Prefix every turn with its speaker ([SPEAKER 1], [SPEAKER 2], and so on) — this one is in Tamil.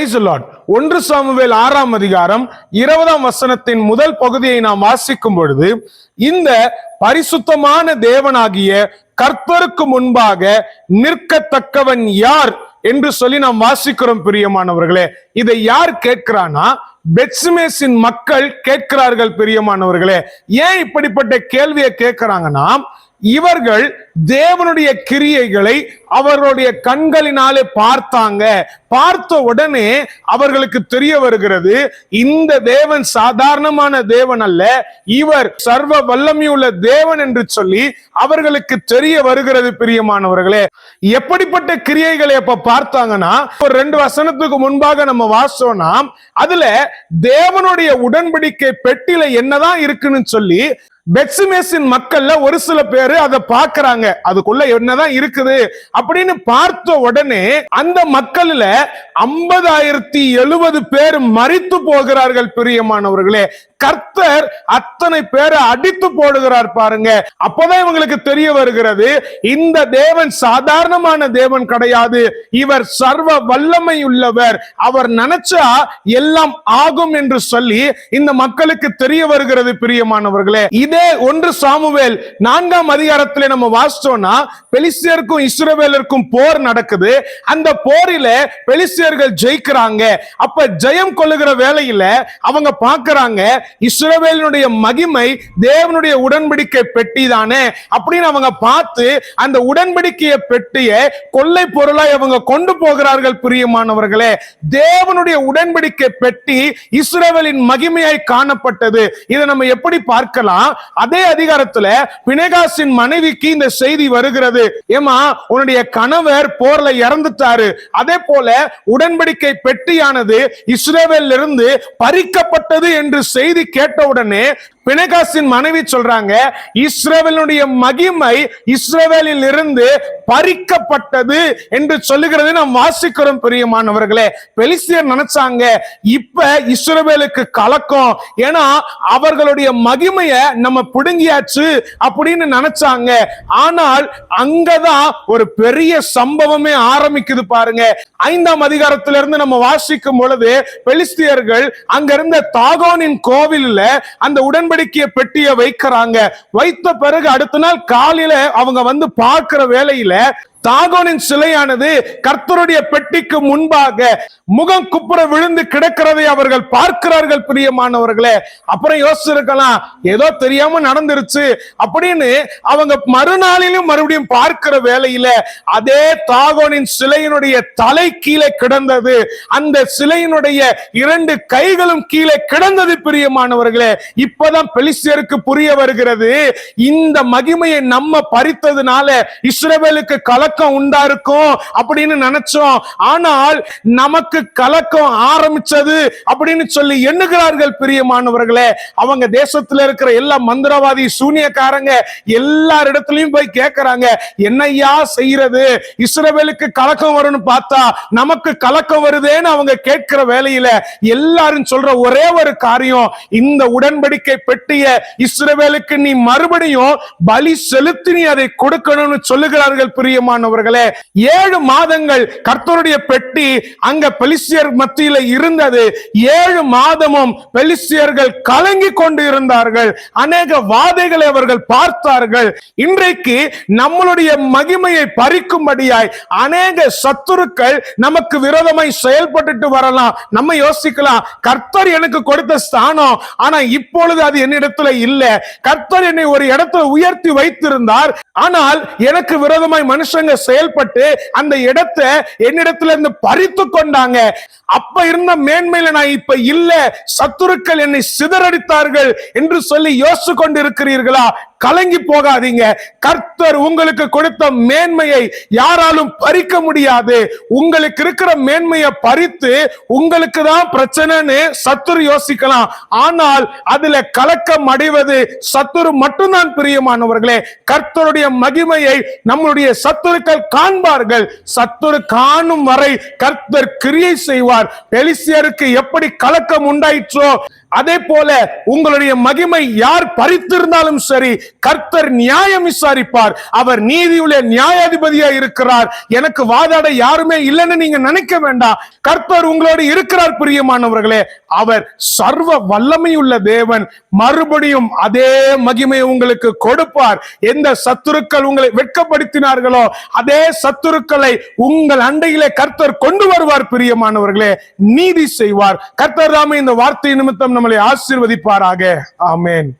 [SPEAKER 1] பிரைஸ் லார்ட் ஒன்று சாமுவேல் ஆறாம் அதிகாரம் இருபதாம் வசனத்தின் முதல் பகுதியை நாம் வாசிக்கும் பொழுது இந்த பரிசுத்தமான தேவனாகிய கர்த்தருக்கு முன்பாக நிற்கத்தக்கவன் யார் என்று சொல்லி நாம் வாசிக்கிறோம் பிரியமானவர்களே. இதை யார் கேட்கிறானா பெட்ஸ்மேஸின் மக்கள் கேட்கிறார்கள் பிரியமானவர்களே. ஏன் இப்படிப்பட்ட கேள்வியை கேட்கிறாங்கன்னா இவர்கள் தேவனுடைய கிரியைகளை அவர்களுடைய கண்களினாலே பார்த்தாங்க. பார்த்த உடனே அவர்களுக்கு தெரிய வருகிறது இந்த தேவன் சாதாரணமான தேவன் அல்ல இவர் சர்வ வல்லமையுள்ள தேவன் என்று சொல்லி அவர்களுக்கு தெரிய வருகிறது பிரியமானவர்களே. எப்படிப்பட்ட கிரியைகளை அப்ப பார்த்தாங்கன்னா ஒரு ரெண்டு வசனத்துக்கு முன்பாக நம்ம வாசோனா அதுல தேவனுடைய உடன்படிக்கை பெட்டில என்னதான் இருக்குன்னு சொல்லி பெட்சிமேஸின் மக்கள்ல ஒரு சில பேரு அதை பார்க்கறாங்க. அதுக்குள்ள என்னதான் இருக்குது அப்படின்னு பார்த்த உடனே அந்த மக்கள்ல ஐம்பதாயிரத்தி எழுபது பேர் மறித்து போகிறார்கள் பிரியமானவர்களே. கர்த்தர் அத்தனை பேரை அடித்து போடுகிறார் பாருங்க. அப்பதான் இவங்களுக்கு தெரிய வருகிறது இந்த தேவன் சாதாரணமான தேவன் கிடையாது. இவர் சர்வ வல்லமை உள்ளவர் அவர் நினைச்சா எல்லாம் ஆகும் என்று சொல்லி இந்த மக்களுக்கு தெரிய வருகிறது பிரியமானவர்களே. இதே ஒன்று சாமுவேல் நான்காம் அதிகாரத்தில் நம்ம வாசிச்சோம்னா பெலிசியருக்கும் இஸ்ரவேலருக்கும் போர் நடக்குது. அந்த போரில பெலிசியர்கள் ஜெயிக்கிறாங்க. அப்ப ஜெயம் கொள்ளுகிற வேலையில அவங்க பாக்குறாங்க இஸ்ரவேலினுடைய மகிமை தேவனுடைய உடன்படிக்கை பெட்டி தானே அப்படின்னு அவங்க பார்த்து அந்த உடன்படிக்கைய பெட்டிய கொள்ளை பொருளாய் அவங்க கொண்டு போகிறார்கள் பிரியமானவர்களே. தேவனுடைய உடன்படிக்கை பெட்டி இஸ்ரவேலின் மகிமையாய் காணப்பட்டது. இதை நம்ம எப்படி பார்க்கலாம்? அதே அதிகாரத்துல பினேகாசின் மனைவிக்கு இந்த செய்தி வருகிறது. ஏமா உன்னுடைய கணவர் போர்ல இறந்துட்டாரு. அதே போல உடன்படிக்கை பெட்டியானது இஸ்ரேவேல் இருந்து பறிக்கப்பட்டது என்று செய்தி கேட்ட உடனே பினகாசின் மனைவி சொல்றாங்க இஸ்ரேவேலுடைய மகிமை இஸ்ரேவேலில் இருந்து பறிக்கப்பட்டது என்று சொல்லுகிறது நாம் வாசிக்கிறோம் பிரியமானவர்களே. பெலிசியர் நினைச்சாங்க இப்ப இஸ்ரேவேலுக்கு கலக்கம். ஏன்னா அவர்களுடைய மகிமைய நம்ம பிடுங்கியாச்சு அப்படின்னு நினைச்சாங்க. ஆனால் அங்கதான் ஒரு பெரிய சம்பவமே ஆரம்பிக்குது பாருங்க. ஐந்தாம் அதிகாரத்திலிருந்து நம்ம வாசிக்கும் பொழுது பெலிஸ்தியர்கள் அங்க இருந்த தாகோனின் கோவில்ல அந்த உடன் உடன்படிக்கைய பெட்டியை வைக்கிறாங்க. வைத்த பிறகு அடுத்த நாள் காலையில அவங்க வந்து பார்க்கிற வேலையில தாகோனின் சிலையானது கர்த்தருடைய பெட்டிக்கு முன்பாக முகம் குப்புற விழுந்து கிடக்கிறதை அவர்கள் பார்க்கிறார்கள் பிரியமானவர்களே. அப்புறம் யோசிச்சிருக்கலாம் ஏதோ தெரியாம நடந்துருச்சு அப்படின்னு அவங்க மறுநாளிலும் மறுபடியும் பார்க்கிற வேலையில அதே தாகோனின் சிலையினுடைய தலை கீழே கிடந்தது. அந்த சிலையினுடைய இரண்டு கைகளும் கீழே கிடந்தது பிரியமானவர்களே. இப்பதான் பெலிசியருக்கு புரிய வருகிறது. இந்த மகிமையை நம்ம பறித்ததுனால இஸ்ரேவேலுக்கு கல கலக்கம் உண்டா இருக்கும் அப்படின்னு நினைச்சோம். ஆனால் நமக்கு கலக்கம் ஆரம்பிச்சது அப்படின்னு சொல்லி எண்ணுகிறார்கள் பிரியமானவர்களே. அவங்க தேசத்துல இருக்கிற எல்லா மந்திரவாதி சூனியக்காரங்க எல்லாரிடத்துலயும் போய் கேட்கறாங்க என்னையா செய்யறது? இஸ்ரவேலுக்கு கலக்கம் வரும்னு பார்த்தா நமக்கு கலக்கம் வருதேன்னு அவங்க கேட்கிற வேலையில எல்லாரும் சொல்ற ஒரே ஒரு காரியம் இந்த உடன்படிக்கை பெட்டிய இஸ்ரவேலுக்கு நீ மறுபடியும் பலி செலுத்தி நீ அதை கொடுக்கணும்னு சொல்லுகிறார்கள் பிரியமான பிரியமானவர்களே ஏழு மாதங்கள் கர்த்தருடைய பெட்டி அங்க பெலிசியர் மத்தியில இருந்தது. ஏழு மாதமும் பெலிசியர்கள் கலங்கி கொண்டு இருந்தார்கள் அநேக வாதைகளை அவர்கள் பார்த்தார்கள். இன்றைக்கு நம்மளுடைய மகிமையை பறிக்கும்படியாய் அநேக சத்துருக்கள் நமக்கு விரோதமாய் செயல்பட்டுட்டு வரலாம். நம்ம யோசிக்கலாம் கர்த்தர் எனக்கு கொடுத்த ஸ்தானம் ஆனா இப்பொழுது அது என்னிடத்துல இல்ல. கர்த்தர் என்னை ஒரு இடத்துல உயர்த்தி வைத்திருந்தார். ஆனால் எனக்கு விரோதமாய் மனுஷங்க செயல்பட்டு அந்த இடத்தை என்னிடத்துல இருந்து பறித்து கொண்டாங்க. அப்ப இருந்த மேன்மையில நான் இப்ப இல்ல. சத்துருக்கள் என்னை சிதறடித்தார்கள் என்று சொல்லி யோசிச்சு கொண்டிருக்கிறீர்களா கலங்கி போகாதீங்க. கர்த்தர் உங்களுக்கு கொடுத்த மேன்மையை யாராலும் பறிக்க முடியாது. உங்களுக்கு இருக்கிற மேன்மையை பறித்து உங்களுக்கு தான் பிரச்சனைன்னு சத்துரு யோசிக்கலாம். ஆனால் அதுல கலக்கம் அடைவது சத்துரு மட்டும்தான் பிரியமானவர்களே. கர்த்தருடைய மகிமையை நம்முடைய சத்துருக்கள் காண்பார்கள். சத்துரு காணும் வரை கர்த்தர் கிரியை செய்வார். பெலிசியருக்கு எப்படி கலக்கம் உண்டாயிற்றோ அதே போல உங்களுடைய மகிமை யார் பறித்திருந்தாலும் சரி கர்த்தர் நியாயம் விசாரிப்பார். அவர் நீதியுள்ள நியாயாதிபதியா இருக்கிறார். எனக்கு வாதாட யாருமே இல்லைன்னு நீங்க நினைக்க வேண்டாம். கர்த்தர் உங்களோடு இருக்கிறார் பிரியமானவர்களே. அவர் சர்வ வல்லமையுள்ள தேவன். மறுபடியும் அதே மகிமையை உங்களுக்கு கொடுப்பார். எந்த சத்துருக்கள் உங்களை வெட்கப்படுத்தினார்களோ அதே சத்துருக்களை உங்கள் அண்டையிலே கர்த்தர் கொண்டு வருவார் பிரியமானவர்களே. நீதி செய்வார். கர்த்தர் தாமே இந்த வார்த்தை நிமித்தம் நம்மளை ஆசிர்வதிப்பாராக. ஆமேன்.